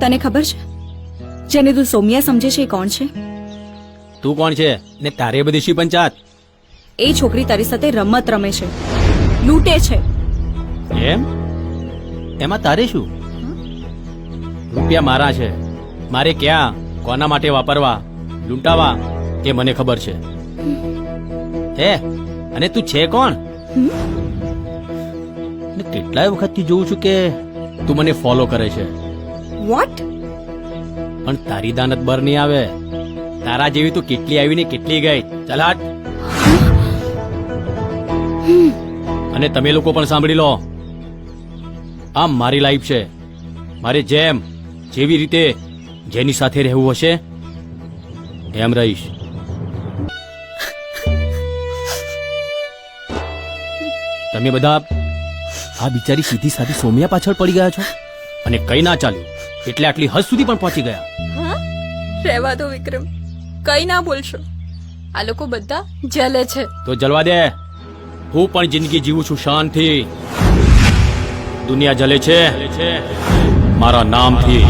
તને ખબર છે? જેને તું સૌમ્યા સમજે છે એ કોણ છે? તું કોણ છે ને તારે બધી શી પંચાત એ છોકરી તારી સાથે રમત રમે છે. લૂંટે છે. એમ? એમાં તારે શું? રૂપિયા મારા છે. મારે ક્યાં કોના માટે વાપરવા લૂંટાવા એ મને ખબર છે. હે? અને તું છે કોણ? ને કેટલાય વખતથી જોઉં છું કે તું મને ફોલો કરે છે. વોટ પણ તારી દાનત બર નહીં આવે. તારા જેવી તો કેટલી આવી ને કેટલી ગઈ. ચાલ હાટ. અને તમે લોકો પણ સાંભળી લો. આ મારી લાઈફ છે. મારે જેમ, જેવી રીતે જેની સાથે રહેવું હશે, એમ રહીશ. તમે બધા આ બિચારી સીધી સાધી સોમિયા પાછળ પડી ગયા છો? અને કઈ ના ચાલ્યું. એટલે આટલી હદ સુધી પણ પહોંચી ગયા. રહેવા દો વિક્રમ. કઈ ના બોલશો. આ લોકો બધા જલે છે. તો જલવા દે. હું પણ જિંદગી જીવું છું શાંતિ. દુનિયા જલે છે. મારા નામથી.